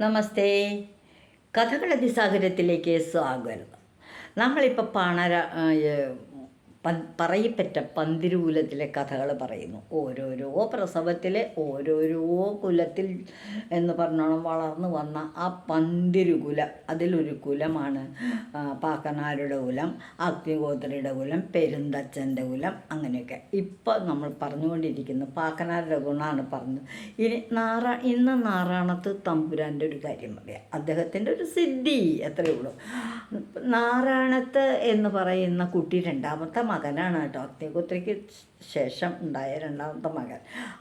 നമസ്തേ. കഥകളതി സാഗരത്തിലേക്ക് സ്വാഗതം. നമ്മളിപ്പോൾ പണര പറയിപ്പറ്റ പന്തിരുകുലത്തിലെ കഥകൾ പറയുന്നു. ഓരോരോ പ്രസവത്തിലെ ഓരോരോ കുലത്തിൽ എന്ന് പറഞ്ഞോണം വളർന്നു വന്ന ആ പന്തിരുകുലം. അതിലൊരു കുലമാണ് പാക്കനാരുടെ കുലം അഗ്നിഗോത്രയുടെ കുലം പെരുന്തച്ഛന്റെ കുലം അങ്ങനെയൊക്കെ. ഇപ്പോൾ നമ്മൾ പറഞ്ഞുകൊണ്ടിരിക്കുന്നു പാക്കനാരുടെ ഗുണമാണ് പറഞ്ഞത് ഇനി നാറ ഇന്ന് നാറാണത്ത് തമ്പുരാന്റെ ഒരു കാര്യം പറയാം. അദ്ദേഹത്തിന്റെ ഒരു സിദ്ധി എത്രയുള്ളൂ നാറാണത്ത് എന്ന് പറയുന്ന കുട്ടി രണ്ടാമത്തെ മകനാണ് കേട്ടോ അത്യകുത്രയ്ക്ക് ശേഷം ഉണ്ടായ രണ്ടാമത്തെ മകൻ.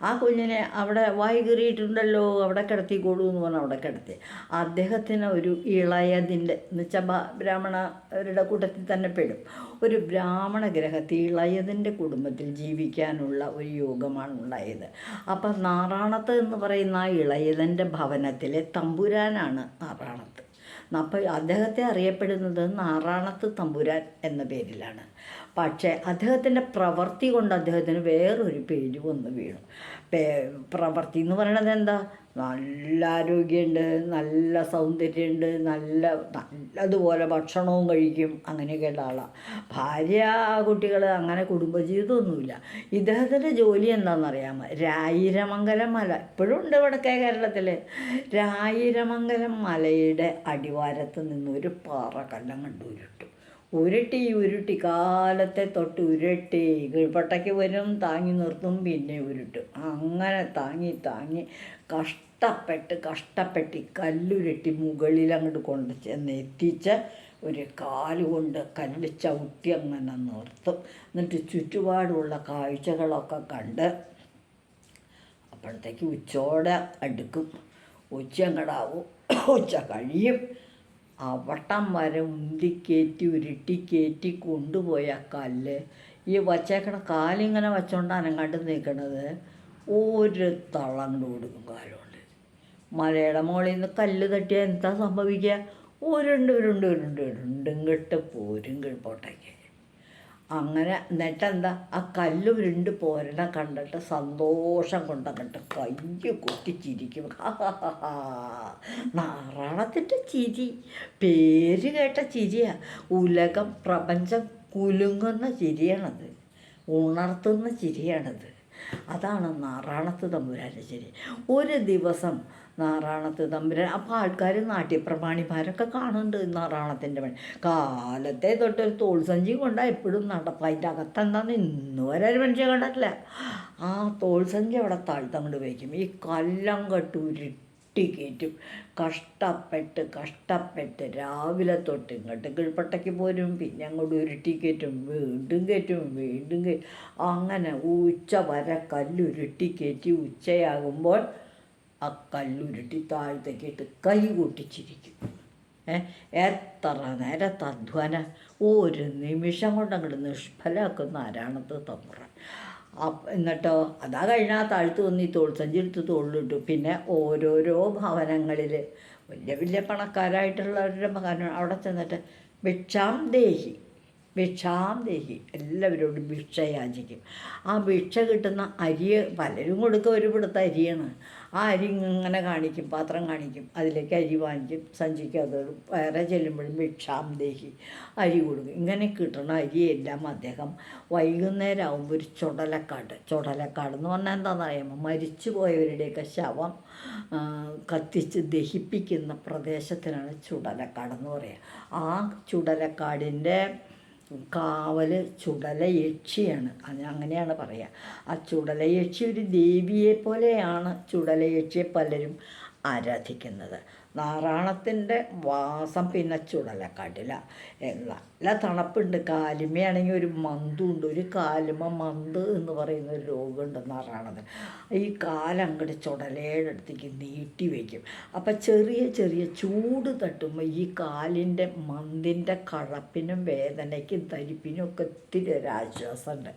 ആ കുഞ്ഞിനെ അവിടെ വായി കീറിയിട്ടുണ്ടല്ലോ അവിടെ കിടത്തിക്കോളൂ എന്ന് പറഞ്ഞാൽ അവിടെ കിടത്തി. അദ്ദേഹത്തിന് ഒരു ഇളയതിന്റെ എന്ന് വെച്ചാൽ ബ്രാഹ്മണരുടെ കൂട്ടത്തിൽ തന്നെ പെടും. ഒരു ബ്രാഹ്മണ ഗ്രഹത്തിൽ ഇളയതിന്റെ കുടുംബത്തിൽ ജീവിക്കാനുള്ള ഒരു യോഗമാണ് ഉണ്ടായത്. അപ്പം നാറാണത്ത് എന്ന് പറയുന്ന ആ ഇളയതിന്റെ ഭവനത്തിലെ തമ്പുരാനാണ് നാറാണത്ത്. അപ്പോൾ അദ്ദേഹത്തെ അറിയപ്പെടുന്നത് നാറാണത്ത് തമ്പുരാൻ എന്ന പേരിലാണ്. പക്ഷേ അദ്ദേഹത്തിന്റെ പ്രവൃത്തി കൊണ്ട് അദ്ദേഹത്തിന് വേറൊരു പേര് വന്ന് വീണു. പ്രവൃത്തി എന്ന് പറയണത് എന്താ? നല്ല ആരോഗ്യമുണ്ട് നല്ല സൗന്ദര്യമുണ്ട് നല്ല നല്ലതുപോലെ ഭക്ഷണവും കഴിക്കും അങ്ങനെയൊക്കെയുള്ള ആളാണ് ഭാര്യ കുട്ടികൾ അങ്ങനെ കുടുംബജീവിതമൊന്നുമില്ല. ഇദ്ദേഹത്തിന്റെ ജോലി എന്താണെന്നറിയാമോ? രായിരമംഗലം മല. ഇപ്പോഴും ഉണ്ട് വടക്കേ കേരളത്തിൽ രായിരമംഗലം മലയുടെ അടിവാരത്ത് നിന്നൊരു ഒരു പാറക്കല്ലം കണ്ടു ഉരുട്ടും ഉരുട്ടി കാലത്തെ തൊട്ട് ഉരുട്ടി കീഴ്പട്ടയ്ക്ക് വരും താങ്ങി നിർത്തും പിന്നെ ഉരുട്ടും. അങ്ങനെ താങ്ങി താങ്ങി കഷ്ടപ്പെട്ട് കഷ്ടപ്പെട്ട് കല്ലുരുട്ടി മുകളിൽ അങ്ങോട്ട് കൊണ്ട് ചെന്ന് എത്തിച്ച് ഒരു കാലുകൊണ്ട് കല്ല് ചവിട്ടി അങ്ങനെ നിർത്തും. എന്നിട്ട് ചുറ്റുപാടുള്ള കാഴ്ചകളൊക്കെ കണ്ട് അപ്പോഴത്തേക്ക് ഉച്ചോടെ അടുക്കും. ഉച്ച അങ്ങടാവും ഉച്ച കഴിയും. അവിട്ടം വരെ ഉന്തിക്കയറ്റി ഉരുട്ടിക്കയറ്റി കൊണ്ടുപോയ കല്ല്. ഈ വച്ചേക്കണ കാലിങ്ങനെ വച്ചോണ്ട് അനങ്ങാണ്ട് നിൽക്കണത് ഒരു തളം കൊണ്ട് കൊടുക്കും കാലുകൊണ്ട് മലയുടെ മുകളിൽ നിന്ന് കല്ല് തട്ടിയാൽ എന്താ സംഭവിക്കുക ഉരുണ്ട് ഉരുണ്ട് ഉരുണ്ട് ഉരുണ്ടും കിട്ട് പോരും കിഴപ്പോട്ടേക്ക് അങ്ങനെ എന്നിട്ടെന്താ? ആ കല്ല് ഉരുണ്ട് പോരണ കണ്ടിട്ട് സന്തോഷം കൊണ്ടങ്ങട്ട് കയ്യ് കൊട്ടി ചിരിക്കും. നാറാണത്തിന്റെ ചിരി. പേര് കേട്ട ചിരിയാ. ഉലകം പ്രപഞ്ചം കുലുങ്ങുന്ന ചിരിയാണത്. ഉണർത്തുന്ന ചിരിയാണത്. അതാണ് നാറാണത്ത് തമ്പുരാന്റെ ശരി ഒരു ദിവസം നാറാണത്ത് തമ്പുരാൻ അപ്പോൾ ആൾക്കാർ നാട്യപ്രമാണിമാരൊക്കെ കാണുന്നുണ്ട് നാറാണത്തിന്റെ പണി. കാലത്തെ തൊട്ടൊരു തോൾ സഞ്ചി കൊണ്ടാ എപ്പോഴും നടപ്പ്. അതിന്റെ അകത്തെന്താന്ന് ഇന്ന് വരെ ഒരു മനുഷ്യൻ കണ്ടിട്ടില്ല. ആ തോൾ സഞ്ചി അവിടെ താഴ്ത്തങ്ങോട്ട് വയ്ക്കും. ഈ കല്ലം കെട്ട് കഷ്ടപ്പെട്ട് കഷ്ടപ്പെട്ട് രാവിലെ തൊട്ട് ഇങ്ങോട്ട് കീഴ്പ്പട്ടയ്ക്ക് പോരും പിന്നെ അങ്ങോട്ട് ഉരുട്ടി കയറ്റും വീണ്ടും കയറ്റും വീണ്ടും കയറ്റും. അങ്ങനെ ഉച്ച വരെ കല്ലുരുട്ടി കയറ്റി ഉച്ചയാകുമ്പോൾ ആ കല്ലുരുട്ടി താഴത്തേക്ക് കേട്ട് കൈ കൂട്ടിച്ചിരിക്കും. എത്ര നേരത്തെ അധ്വാനം. ഒരു നിമിഷം കൊണ്ട് അങ്ങോട്ട് നിഷ്ഫലാക്കുന്ന ആരാണത് അപ്പ എന്നിട്ടോ അതാ കഴിഞ്ഞാൽ താഴ്ത്ത് വന്ന് ഈ തോൾ സഞ്ചി എടുത്ത് തോളിലിട്ടു. പിന്നെ ഓരോരോ ഭവനങ്ങളിൽ വലിയ വലിയ പണക്കാരായിട്ടുള്ളവരുടെ മകൻ അവിടെ ചെന്നിട്ട് ഭിക്ഷാം ദേഹി ഭിക്ഷാം ദേഹി എല്ലാവരോടും ഭിക്ഷ യാചിക്കും ആ ഭിക്ഷ കിട്ടുന്ന അരി പലരും കൊടുക്കുക ഒരു പിടുത്ത അരിയാണ്. ആ അരി ഇങ്ങനെ കാണിക്കും പാത്രം കാണിക്കും അതിലേക്ക് അരി വാങ്ങിക്കും സഞ്ചിക്ക് അത് വേറെ ചെല്ലുമ്പോഴും ഭിക്ഷാം ദേഹി അരി കൊടുക്കും. ഇങ്ങനെ കിട്ടണ അരിയെല്ലാം അദ്ദേഹം വൈകുന്നേരം ആകുമ്പോൾ ഒരു ചുടലക്കാട്. ചുടലക്കാട് എന്ന് പറഞ്ഞാൽ എന്താണെന്ന് അറിയാമോ മരിച്ചു പോയവരുടെയൊക്കെ ശവം കത്തിച്ച് ദഹിപ്പിക്കുന്ന പ്രദേശത്തിനാണ് ചുടലക്കാടെന്ന് പറയുക ആ ചുടലക്കാടിന്റെ കാവൽ ചുടലയക്ഷിയാണ് അത് അങ്ങനെയാണ് പറയുക ആ ചുടലയക്ഷി ഒരു ദേവിയെ പോലെയാണ് ചുടലയക്ഷിയെ പലരും ആരാധിക്കുന്നത്. നാറാണത്തിന്റെ വാസം പിന്നെ ചുടലക്കാട്ടില നല്ല തണുപ്പുണ്ട്. കാലുമയാണെങ്കിൽ ഒരു മന്തുണ്ട്. ഒരു കാലുമ മന്ത് എന്ന് പറയുന്ന ഒരു രോഗമുണ്ട് നാറാണത്തിന് ഈ കാലങ്ങോട്ട് ചുടലയുടെ അടുത്തേക്ക് നീട്ടി വയ്ക്കും. അപ്പം ചെറിയ ചെറിയ ചൂട് തട്ടുമ്പോൾ ഈ കാലിന്റെ മന്തിന്റെ കഴപ്പിനും വേദനയ്ക്കും തരിപ്പിനും ഒക്കെ ഒത്തിരി ഒരു ആശ്വാസമുണ്ട്.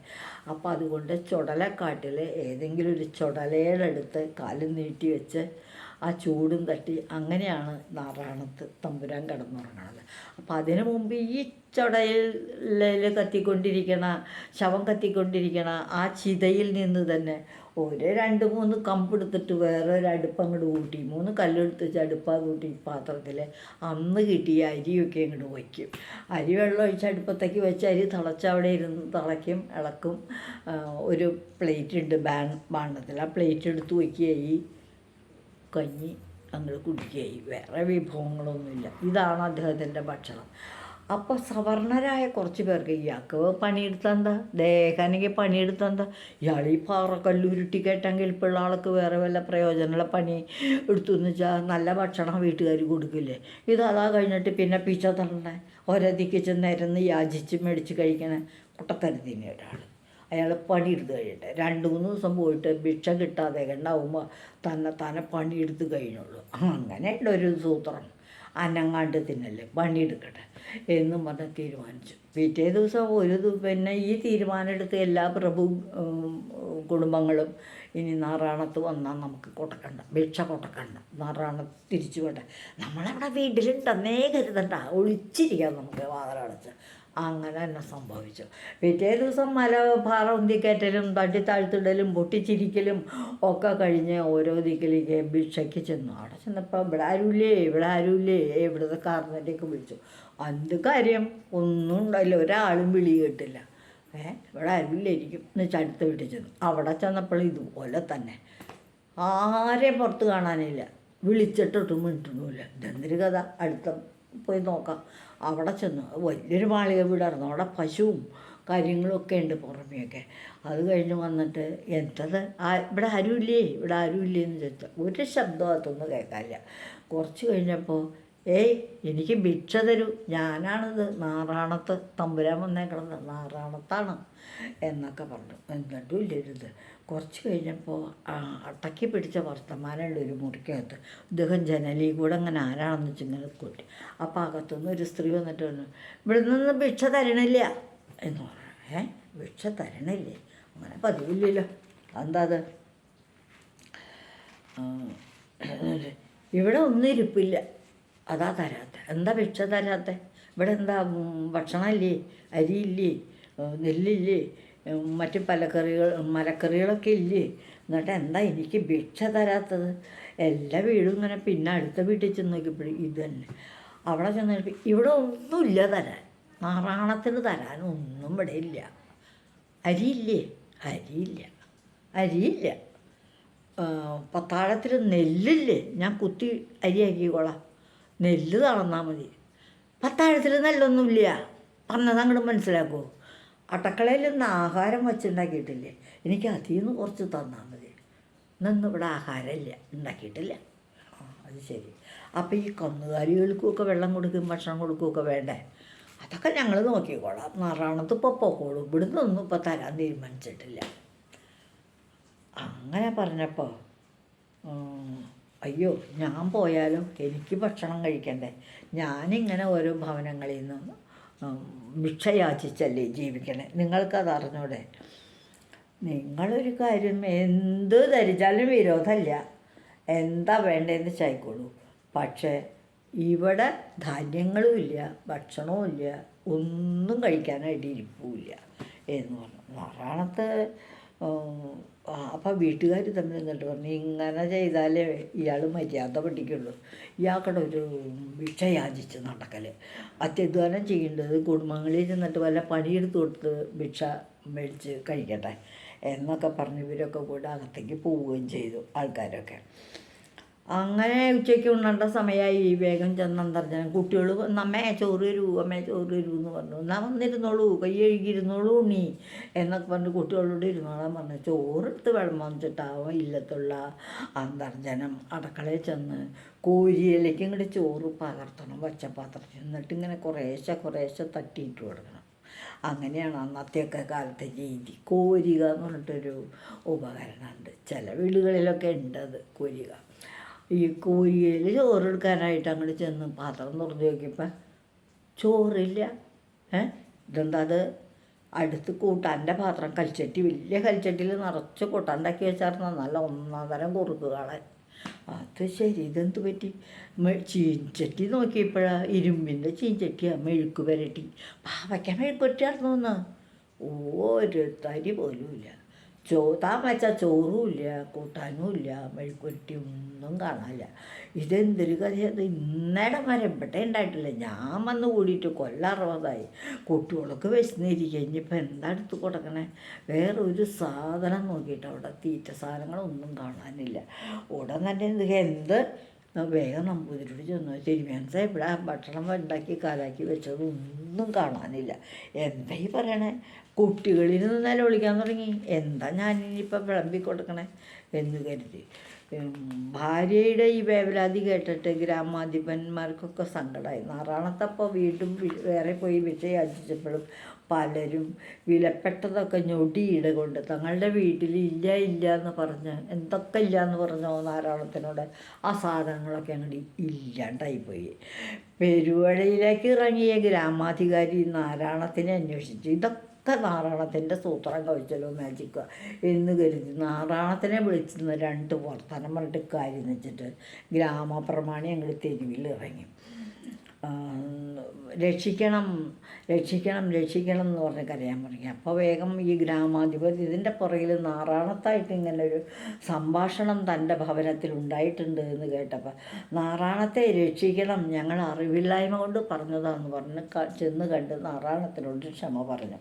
അപ്പോൾ അതുകൊണ്ട് ചുടലക്കാട്ടിൽ ഏതെങ്കിലും ഒരു ചുടലയുടെ അടുത്ത് കാൽ നീട്ടി വെച്ച് ആ ചൂടും തട്ടി അങ്ങനെയാണ് നാറാണത്ത് തമ്പുരാൻ കിടന്നുറങ്ങണത്. അപ്പം അതിനു മുമ്പ് ഈ ചടയിൽ കത്തിക്കൊണ്ടിരിക്കണ ശവം കത്തിക്കൊണ്ടിരിക്കണ ആ ചിതയിൽ നിന്ന് തന്നെ ഒരു രണ്ട് മൂന്ന് കമ്പെടുത്തിട്ട് വേറെ ഒരു അടുപ്പ് അങ്ങോട്ട് കൂട്ടി മൂന്ന് കല്ലെടുത്ത് വെച്ച് അടുപ്പാ കൂട്ടി പാത്രത്തിൽ അന്ന് കിട്ടിയ അരിയൊക്കെ അങ്ങോട്ട് വയ്ക്കും. അരി വെള്ളം ഒഴിച്ച് അടുപ്പത്തേക്ക് വെച്ച് അരി തിളച്ച് അവിടെ ഇരുന്ന് തിളയ്ക്കും ഇളക്കും. ഒരു പ്ലേറ്റ് ഉണ്ട് ബാൻ ബാണത്തിൽ. ആ പ്ലേറ്റ് എടുത്ത് വയ്ക്കുകയായി കഞ്ഞി ഞങ്ങൾ കുടിക്കുകയായി. വേറെ വിഭവങ്ങളൊന്നുമില്ല. ഇതാണ് അദ്ദേഹത്തിന്റെ ഭക്ഷണം. അപ്പോൾ സവർണരായ കുറച്ച് പേർക്ക് ഇയാൾക്ക് പണിയെടുത്തെന്താ ദേഹനെങ്കിൽ പണിയെടുത്തെന്താ ഇയാൾ ഈ പാറക്കല്ലുരുട്ടി കേട്ടെങ്കിൽ ഇപ്പോഴുള്ള ആൾക്ക് വേറെ വല്ല പ്രയോജനമുള്ള പണി എടുത്തു എന്ന് വെച്ചാൽ നല്ല ഭക്ഷണം വീട്ടുകാർ കൊടുക്കില്ലേ? ഇത് അതാ കഴിഞ്ഞിട്ട് പിന്നെ പിച്ച തള്ളണേ ഒരതിക്ക് നിരന്ന് യാചിച്ച് മേടിച്ച് കഴിക്കണേ പൊട്ടത്തരത്തിന് ഒരാൾ. അയാൾ പണിയെടുത്ത് കഴിയട്ടെ രണ്ട് മൂന്ന് ദിവസം പോയിട്ട് ഭിക്ഷ കിട്ടാതെ ഉണ്ടാവുമ്പോൾ തന്നെ തന്നെ പണിയെടുത്ത് കഴിഞ്ഞുള്ളൂ. അങ്ങനെയുള്ള ഒരു സൂത്രം. അനങ്ങാണ്ട് തിന്നല്ലേ പണിയെടുക്കട്ടെ എന്നും പറഞ്ഞ് തീരുമാനിച്ചു. പിറ്റേ ദിവസം ഒരു പിന്നെ ഈ തീരുമാനം എടുത്ത് എല്ലാ പ്രഭു കുടുംബങ്ങളും ഇനി നാറാണത്ത് വന്നാൽ നമുക്ക് കൊടുക്കണ്ട ഭിക്ഷ കൊടുക്കണ്ട നാറാണത്ത് തിരിച്ചു പോട്ടെ. നമ്മളവിടെ വീട്ടിലുണ്ടെന്നേ കരുതണ്ട. ഒളിച്ചിരിക്കാം നമുക്ക് വാതിലടച്ച്. അങ്ങനെ തന്നെ സംഭവിച്ചു. പിറ്റേ ദിവസം മല പാറ ഉന്തിക്കയറ്റലും തട്ടി താഴ്ത്തിടലും പൊട്ടിച്ചിരിക്കലും ഒക്കെ കഴിഞ്ഞ് ഓരോ ദിക്കിലേക്ക് ഭിക്ഷയ്ക്ക് ചെന്നു. അവിടെ ചെന്നപ്പോൾ ഇവിടെ ആരുമില്ലേ ഇവിടെ ആരുമില്ലേ ഇവിടുത്തെ കാർന്നന്റെയൊക്കെ വിളിച്ചു. എന്ത് കാര്യം? ഒന്നും ഉണ്ടായില്ല. ഒരാളും വിളി കേട്ടില്ല. ഏ ഇവിടെ ആരുമില്ലായിരിക്കും എന്ന് വെച്ചാൽ അടുത്ത വീട്ടിൽ ചെന്നു. അവിടെ ചെന്നപ്പോൾ ഇതുപോലെ തന്നെ. ആരെയും പുറത്ത് കാണാനില്ല. വിളിച്ചിട്ടൊട്ടും മിണ്ടുന്നുമില്ല ഇതെന്തൊരു കഥ? അടുത്ത പോയി നോക്കാം. അവിടെ ചെന്നു വലിയൊരു മാളിക വീടായിരുന്നു. അവിടെ പശുവും കാര്യങ്ങളൊക്കെ ഉണ്ട് പുറമെയൊക്കെ. അത് കഴിഞ്ഞ് വന്നിട്ട് എന്തത്? ആ ഇവിടെ ആരുമില്ലേ? ഇവിടെ ആരുമില്ലേ എന്ന് ചോദിച്ചാൽ ഒരു ശബ്ദം അതൊന്നും കേൾക്കാനില്ല. കുറച്ച് കഴിഞ്ഞപ്പോൾ ഏയ് എനിക്ക് ഭിക്ഷ തരൂ. ഞാനാണിത്. നാറാണത്ത് തമ്പുരാൻ വന്നേക്കണത് നാറാണത്താണ് എന്നൊക്കെ പറഞ്ഞു. എന്നിട്ടും ഇല്ലരുത് കുറച്ച് കഴിഞ്ഞപ്പോൾ ആ അട്ടക്കി പിടിച്ച വർത്തമാനമുള്ള ഒരു മുറിക്കകത്ത് ഇദ്ദേഹം ജനലിൽ കൂടെ അങ്ങനെ ആരാണെന്ന് വെച്ച് കൂട്ടി. അപ്പോൾ അകത്തുനിന്ന് ഒരു സ്ത്രീ വന്നിട്ട് പറഞ്ഞു ഇവിടെ നിന്ന് ഭിക്ഷ തരണില്ല. എന്ന് പറഞ്ഞു. ഏ ഭിക്ഷ തരണില്ലേ? അങ്ങനെ പതിവില്ലല്ലോ. എന്താ അത് ഇവിടെ ഒന്നും ഇരിപ്പില്ല. അതാ തരാത്ത. എന്താ ഭിക്ഷ തരാത്ത? ഇവിടെ എന്താ ഭക്ഷണമില്ലേ? അരിയില്ലേ? നെല്ലില്ലേ? മറ്റ് പലക്കറികൾ മലക്കറികളൊക്കെ ഇല്ലേ? എന്നിട്ട് എന്താ എനിക്ക് ഭിക്ഷ തരാത്തത്? എല്ലാ വീടും ഇങ്ങനെ പിന്നെ അടുത്ത വീട്ടിൽ ചെന്ന് നോക്കിയപ്പോഴും ഇത് തന്നെ. അവിടെ ചെന്ന് ഇവിടെ ഒന്നുമില്ല തരാൻ. നാറാണത്തിന് തരാൻ ഒന്നും ഇവിടെ ഇല്ല. അരിയില്ലേ? അരിയില്ല. അരിയില്ല. പത്താഴത്തിൽ നെല്ലില്ലേ? ഞാൻ കുത്തി അരിയാക്കിക്കോളാം. നെല്ല് തളർന്നാൽ മതി. പത്താഴത്തിൽ നെല്ലൊന്നുമില്ല. പറഞ്ഞത് അങ്ങോട്ട് മനസ്സിലാക്കുമോ അട്ടക്കളയിൽ നിന്ന് ആഹാരം വച്ചുണ്ടാക്കിയിട്ടില്ലേ? എനിക്ക് അതിൽ നിന്ന് കുറച്ച് തന്നാൽ മതി. ഇന്നൊന്നും ഇവിടെ ആഹാരമില്ല. ഉണ്ടാക്കിയിട്ടില്ല. ആ അത് ശരി. അപ്പോൾ ഈ കന്നുകാലികൾക്കുമൊക്കെ വെള്ളം കൊടുക്കും ഭക്ഷണം കൊടുക്കുകയൊക്കെ വേണ്ടേ? അതൊക്കെ ഞങ്ങൾ നോക്കിക്കോളാം. നാറാണത്ത് ഇപ്പോൾ പോക്കോളൂ. ഇവിടുന്ന് ഒന്നും ഇപ്പോൾ തരാൻ തീരുമാനിച്ചിട്ടില്ല. അങ്ങനെ പറഞ്ഞപ്പോൾ അയ്യോ ഞാൻ പോയാലും എനിക്ക് ഭക്ഷണം കഴിക്കണ്ടേ? ഞാനിങ്ങനെ ഓരോ ഭവനങ്ങളിൽ നിന്നും ഭിക്ഷയാചിച്ചല്ലേ ഭിക്ഷ യാചിച്ചല്ലേ ജീവിക്കണേ? നിങ്ങൾക്കത് അറിഞ്ഞൂടെ? നിങ്ങളൊരു കാര്യം എന്ത് ധരിച്ചാലും വിരോധമല്ല എന്താ വേണ്ടതെന്ന് ചായിക്കോളൂ പക്ഷേ ഇവിടെ ധാന്യങ്ങളുമില്ല ഭക്ഷണവും ഇല്ല ഒന്നും കഴിക്കാനായിട്ട് ഇരിപ്പില്ല എന്ന് പറഞ്ഞു. നാറാണത്ത് അപ്പോൾ വീട്ടുകാർ തമ്മിൽ എന്നിട്ട് പറഞ്ഞു ഇങ്ങനെ ചെയ്താലേ ഇയാൾ മര്യാദ പഠിക്കുള്ളൂ. ഇയാൾക്കടെ ഒരു ഭിക്ഷ യാചിച്ച് നടക്കൽ അത്യധ്വാനം ചെയ്യേണ്ടത് കുടുംബങ്ങളിൽ ചെന്നിട്ട് വല്ല പണിയെടുത്ത് കൊടുത്ത് ഭിക്ഷ മേടിച്ച് കഴിക്കട്ടെ എന്നൊക്കെ പറഞ്ഞ് ഇവരൊക്കെ കൂടെ അകത്തേക്ക് പോവുകയും ചെയ്തു ആൾക്കാരൊക്കെ. അങ്ങനെ ഉച്ചയ്ക്ക് ഉണ്ണേണ്ട സമയമായി വേഗം ചെന്ന് അന്തർജനം. കുട്ടികൾ നമ്മേ ചോറ് തരൂ അമ്മേ ചോറ് തരൂ എന്ന് പറഞ്ഞു. എന്നാൽ വന്നിരുന്നോളൂ കൈ കഴുകിയിരുന്നോളൂ നീ എന്നൊക്കെ പറഞ്ഞ് കുട്ടികളോട് ഇരുന്നോളാൻ പറഞ്ഞു. ചോറെടുത്ത് വെള്ളം വന്നിട്ടാവും ഇല്ലത്തുള്ള അന്തർജനം. അടുക്കളയിൽ ചെന്ന് കോരിയിലേക്ക് ഇങ്ങോട്ട് ചോറ് പകർത്തണം പച്ചപ്പാത്രത്തിൽ എന്നിട്ട് ഇങ്ങനെ കുറേശ്ശെ കുറേശ്ശെ തട്ടിയിട്ട് കൊടുക്കണം. അങ്ങനെയാണ് അന്നത്തെയൊക്കെ കാലത്തെ രീതി. കോരിക എന്ന് പറഞ്ഞിട്ടൊരു ഉപകരണമുണ്ട്. ചില വീടുകളിലൊക്കെ ഉണ്ട് അത് കോരിക. ഈ കോരിയയിൽ ചോറെടുക്കാനായിട്ട് അങ്ങോട്ട് ചെന്ന് പാത്രം തുറന്ന് നോക്കിയപ്പോൾ ചോറില്ല. ഏ? ഇതെന്താ അത്? അടുത്ത് കൂട്ടാന്റെ പാത്രം കൽച്ചട്ടി വലിയ കൽച്ചട്ടിയിൽ നിറച്ച് കൂട്ടാണ്ടാക്കി വെച്ചായിരുന്നു നല്ല ഒന്നാം തരം കുറുക്ക് കാണാൻ അത് ശരി ഇതെന്ത് പറ്റി? ചീഞ്ചട്ടി ചീൻചട്ടി നോക്കിയപ്പോഴാ ഇരുമ്പിന്റെ ചീൻചട്ടിയാണ് മെഴുക്ക് പുരട്ടി. പാവയ്ക്ക മെഴുക്ക് പുരട്ടിയായിരുന്നു ഒന്ന് ഒരു തരി പോലും ഇല്ല ചോ താൻ വെച്ച ചോറും ഇല്ല കൂട്ടാനും മെഴുക്കുരുട്ടി ഒന്നും കാണാനില്ല. ഇതെന്തൊരു കഥയത് ഇന്നേടം വരെ ഇവിടെ ഉണ്ടായിട്ടില്ല. ഞാൻ വന്ന് കൂടിയിട്ട് കൊല്ലറുപതായി കുട്ടികളൊക്കെ വിശന്നിരിക്കുക. ഇനിയിപ്പോൾ എന്താ എടുത്ത് കൊടുക്കണേ? വേറെ ഒരു സാധനം നോക്കിയിട്ട് അവിടെ തീറ്റ സാധനങ്ങളൊന്നും കാണാനില്ല. ഉടൻ തന്നെ എന്ത് എന്ത്? വേഗം നമ്പൂതിരിയോട് ചെന്നു. തിരുമേൻസ ഇവിടെ ഭക്ഷണം ഉണ്ടാക്കി കാലാക്കി വെച്ചത് ഒന്നും കാണാനില്ല. എന്തായി പറയണേ? കുട്ടികളിൽ നിന്ന് വിളിക്കാൻ തുടങ്ങി. എന്താ ഞാനിനിയിപ്പോൾ വിളമ്പി കൊടുക്കണേ എന്ന് കരുതി. ഭാര്യയുടെ ഈ വേവലാതി കേട്ടിട്ട് ഗ്രാമാധിപന്മാർക്കൊക്കെ സങ്കടമായി നാറാണത്തപ്പോൾ വീണ്ടും വേറെ പോയി വിഷയാചിച്ചപ്പോഴും പലരും വിലപ്പെട്ടതൊക്കെ ഞൊടിയിട കൊണ്ട് തങ്ങളുടെ വീട്ടിൽ ഇല്ല ഇല്ല എന്ന് പറഞ്ഞ് എന്തൊക്കെ ഇല്ല എന്ന് പറഞ്ഞോ നാരായണത്തിനോട് ആ സാധനങ്ങളൊക്കെ അങ്ങോട്ട് ഇല്ലാണ്ടായിപ്പോയി. പെരുവഴയിലേക്ക് ഇറങ്ങിയ ഗ്രാമാധികാരി നാരായണത്തിനെ അന്വേഷിച്ചു. ഇതൊക്കെ നാരായണത്തിന്റെ സൂത്രം കഴിച്ചല്ലോ മാജിക്ക എന്ന് കരുതി നാരായണത്തിനെ വിളിച്ചിരുന്ന രണ്ട് വർത്തനം പറഞ്ഞിട്ട് കാര്യം വെച്ചിട്ട് ഗ്രാമപ്രമാണി അങ്ങോട്ട് തെരുവിൽ ഇറങ്ങി രക്ഷിക്കണം രക്ഷിക്കണം രക്ഷിക്കണം എന്ന് പറഞ്ഞ് കരയാൻ തുടങ്ങി അപ്പോൾ വേഗം ഈ ഗ്രാമാധിപതി ഇതിന്റെ പുറകിൽ നാറാണത്തായിട്ട് ഇങ്ങനെ ഒരു സംഭാഷണം തന്റെ ഭവനത്തിൽ ഉണ്ടായിട്ടുണ്ട് എന്ന് കേട്ടപ്പോൾ നാറാണത്തെ രക്ഷിക്കണം ഞങ്ങൾ അറിവില്ലായ്മ കൊണ്ട് പറഞ്ഞതാന്ന് പറഞ്ഞ് ചെന്ന് കണ്ട് നാറാണത്തിനോട് ക്ഷമ പറഞ്ഞു.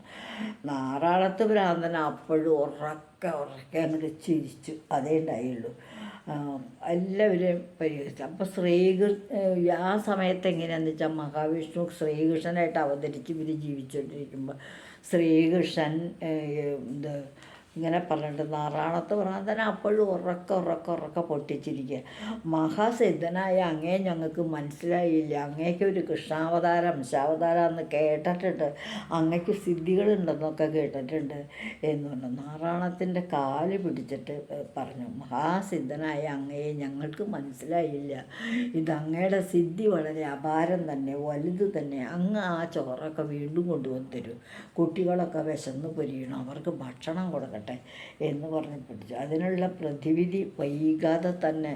നാറാണത്ത് ഭ്രാന്തൻ അപ്പോഴും ഉറക്കെ ഉറക്കെ അങ്ങോട്ട് ചിരിച്ചു. അതേ ഉണ്ടായുള്ളൂ. എല്ലാവരെയും പരിഹരിച്ചു അപ്പോൾ ശ്രീകൃഷ്ണ ആ സമയത്ത് എങ്ങനെയാണെന്ന് വെച്ചാൽ മഹാവിഷ്ണു ശ്രീകൃഷ്ണനായിട്ട് അവതരിച്ച് ഇവർ ജീവിച്ചുകൊണ്ടിരിക്കുമ്പോൾ ശ്രീകൃഷ്ണൻ ഇത് ഇങ്ങനെ പറഞ്ഞിട്ട് നാറാണത്ത് ഭ്രാന്തൻ അപ്പോഴും ഉറക്ക ഉറക്ക ഉറക്ക പൊട്ടിച്ചിരിക്കുക മഹാസിദ്ധനായ അങ്ങേ ഞങ്ങൾക്ക് മനസ്സിലായില്ല. അങ്ങേക്ക് ഒരു കൃഷ്ണാവതാരം ശാവതാരം എന്ന് കേട്ടിട്ടുണ്ട്. അങ്ങക്ക് സിദ്ധികളുണ്ടെന്നൊക്കെ കേട്ടിട്ടുണ്ട് എന്ന് പറഞ്ഞു. നാറാണത്തിന്റെ കാൽ പിടിച്ചിട്ട് പറഞ്ഞു. മഹാസിദ്ധനായ അങ്ങയെ ഞങ്ങൾക്ക് മനസ്സിലായില്ല. ഇത് അങ്ങയുടെ സിദ്ധി വളരെ അപാരം തന്നെ വലുത് തന്നെ. അങ്ങ് ആ ചോറൊക്കെ വീണ്ടും കൊണ്ടുവന്ന് തരും. കുട്ടികളൊക്കെ വിശന്ന് പൊരിയണം. അവർക്ക് ഭക്ഷണം കൊടുക്കട്ടെ എന്ന് പറഞ്ഞ് പിടിച്ചു അതിനുള്ള പ്രതിവിധി വൈകാതെ തന്നെ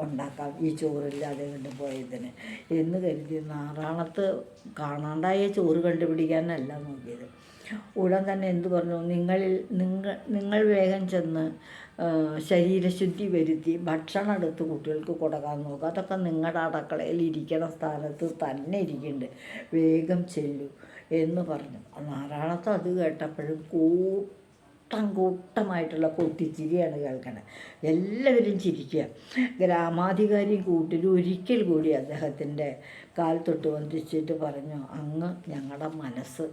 ഉണ്ടാക്കാം ഈ ചോറില്ലാതെ കൊണ്ട് പോയതിന്. എന്ന് കരുതി നാറാണത്ത് കാണാണ്ടായ ചോറ് കണ്ടുപിടിക്കാനല്ല നോക്കിയത്. ഉടൻ തന്നെ എന്തു പറഞ്ഞു? നിങ്ങളിൽ നിങ്ങൾ നിങ്ങൾ വേഗം ചെന്ന് ശരീരശുദ്ധി വരുത്തി ഭക്ഷണം എടുത്ത് കുട്ടികൾക്ക് കൊടുക്കാൻ നോക്കുക അതൊക്കെ നിങ്ങളുടെ അടുക്കളയിൽ ഇരിക്കുന്ന സ്ഥാനത്ത് തന്നെ ഇരിക്കുന്നുണ്ട് വേഗം ചെല്ലു എന്ന് പറഞ്ഞു. നാരായണത്ത് അത് കേട്ടപ്പോഴും കൂട്ടം കൂട്ടമായിട്ടുള്ള പൊട്ടിച്ചിരിയാണ് കേൾക്കണത് എല്ലാവരും ചിരിക്കുക. ഗ്രാമാധികാരി കൂട്ടിൽ ഒരിക്കൽ കൂടി അദ്ദേഹത്തിന്റെ കാൽ തൊട്ട് വന്ദിച്ചിട്ട് പറഞ്ഞു അങ്ങ് ഞങ്ങളുടെ മനസ്സ്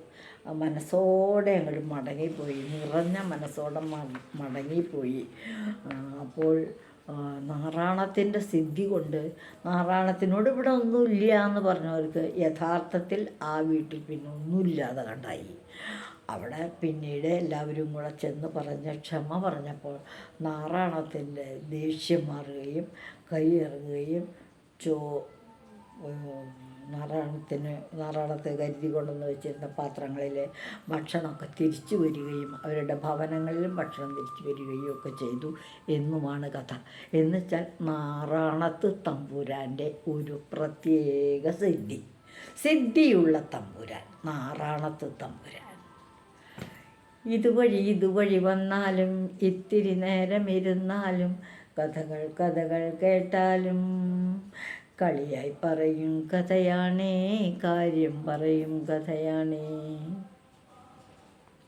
മനസ്സോടെ അങ്ങോട്ട് മടങ്ങിപ്പോയി നിറഞ്ഞ മനസ്സോടെ മടങ്ങിപ്പോയി. അപ്പോൾ നാറാണത്തിന്റെ സിദ്ധി കൊണ്ട് നാറാണത്തിനോട് ഇവിടെ ഒന്നുമില്ല എന്ന് പറഞ്ഞവർക്ക് യഥാർത്ഥത്തിൽ ആ വീട്ടിൽ പിന്നെ ഒന്നുമില്ലാതെ കണ്ടായി. അവിടെ പിന്നീട് എല്ലാവരും കൂടെ ചെന്ന് പറഞ്ഞ ക്ഷമ പറഞ്ഞപ്പോൾ നാറാണത്തിന്റെ ദേഷ്യം മാറുകയും കൈ ചോ നാറാണത്തിന് നാറാണത്തെ കരുതി കൊണ്ടുവന്ന് വെച്ചിരുന്ന പാത്രങ്ങളിൽ ഭക്ഷണമൊക്കെ തിരിച്ചു വരികയും അവരുടെ ഭവനങ്ങളിലും ഭക്ഷണം തിരിച്ചു വരികയും ഒക്കെ ചെയ്തു എന്നുമാണ് കഥ. എന്നുവെച്ചാൽ നാറാണത്ത് തമ്പുരാന്റെ ഒരു പ്രത്യേക സിദ്ധി. സിദ്ധിയുള്ള തമ്പുരാൻ നാറാണത്ത് തമ്പുരാൻ. ഇതുവഴി ഇതുവഴി വന്നാലും ഇത്തിരി നേരം ഇരുന്നാലും കഥകൾ കഥകൾ കേട്ടാലും കളിയായി പറയും കഥയാണേ കാര്യം പറയും കഥയാണേ.